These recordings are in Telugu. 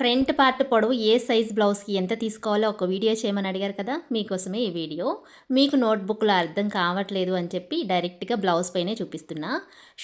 ఫ్రంట్ పార్ట్ పొడవు ఏ సైజ్ బ్లౌజ్కి ఎంత తీసుకోవాలో ఒక వీడియో చేయమని అడిగారు కదా మీకోసమే ఈ వీడియో. మీకు నోట్బుక్లో అర్థం కావట్లేదు అని చెప్పి డైరెక్ట్గా బ్లౌజ్ పైనే చూపిస్తున్నా.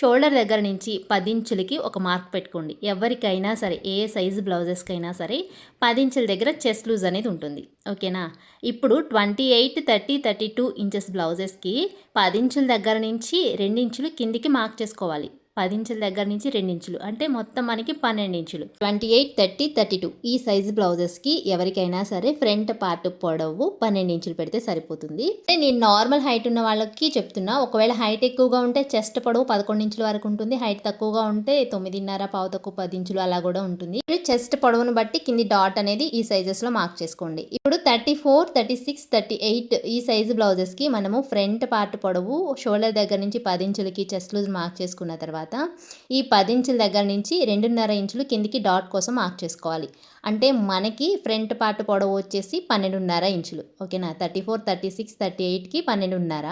షోల్డర్ దగ్గర నుంచి పది ఇంచులకి ఒక మార్క్ పెట్టుకోండి. ఎవరికైనా సరే ఏ సైజు బ్లౌజెస్కైనా సరే పది ఇంచుల దగ్గర చెస్ట్ లూజ్ అనేది ఉంటుంది. ఓకేనా? ఇప్పుడు twenty eight thirty thirty two inches బ్లౌజెస్కి పది ఇంచుల దగ్గర నుంచి రెండు ఇంచులు కిందికి మార్క్ చేసుకోవాలి. పది ఇంచుల దగ్గర నుంచి రెండించులు. అంటే మొత్తం మనకి పన్నెండు ఇంచులు twenty eight thirty thirty two. ఈ సైజ్ బ్లౌజెస్కి ఎవరికైనా సరే ఫ్రంట్ పార్ట్ పొడవు పన్నెండు ఇంచులు పెడితే సరిపోతుంది. నేను నార్మల్ హైట్ ఉన్న వాళ్ళకి చెప్తున్నా ఒకవేళ హైట్ ఎక్కువగా ఉంటే చెస్ట్ పొడవు పదకొండు ఇంచుల వరకు ఉంటుంది హైట్ తక్కువగా ఉంటే తొమ్మిదిన్నర పావు తక్కువ పది ఇంచులు అలా కూడా ఉంటుంది. చెస్ట్ పొడవును బట్టి కింది డాట్ అనేది ఈ సైజెస్లో మార్క్ చేసుకోండి. ఇప్పుడు thirty four thirty six thirty eight ఈ సైజు బ్లౌజెస్కి మనము ఫ్రంట్ పార్ట్ పొడవు షోల్డర్ దగ్గర నుంచి పది ఇంచులకి చెస్ట్ లూజ్ మార్క్ చేసుకున్న తర్వాత తర్వాత ఈ పది ఇంచుల దగ్గర నుంచి రెండున్నర ఇంచులు కిందికి డాట్ కోసం మార్క్ చేసుకోవాలి. అంటే మనకి ఫ్రంట్ పార్ట్ పొడవు వచ్చేసి పన్నెండున్నర ఇంచులు. ఓకేనా? Thirty four thirty six thirty ఎయిట్కి పన్నెండున్నర.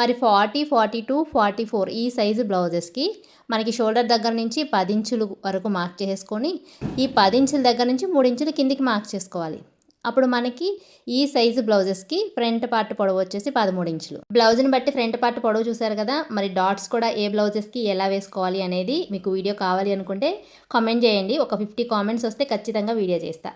మరి forty forty two forty four ఈ సైజు బ్లౌజెస్కి మనకి షోల్డర్ దగ్గర నుంచి పది ఇంచులు వరకు మార్క్ చేసుకొని ఈ పది ఇంచుల దగ్గర నుంచి మూడు ఇంచులు కిందికి మార్క్ చేసుకోవాలి. అప్పుడు మనకి ఈ సైజు బ్లౌజెస్కి ఫ్రంట్ పార్ట్ పొడవు వచ్చేసి పదమూడు ఇంచులు. బ్లౌజ్ని బట్టి ఫ్రంట్ పార్ట్ పొడవు చూసారు కదా మరి డాట్స్ కూడా ఏ బ్లౌజెస్కి ఎలా వేసుకోవాలి అనేది మీకు వీడియో కావాలి అనుకుంటే కామెంట్ చేయండి. ఒక ఫిఫ్టీ కామెంట్స్ వస్తే ఖచ్చితంగా వీడియో చేస్తా.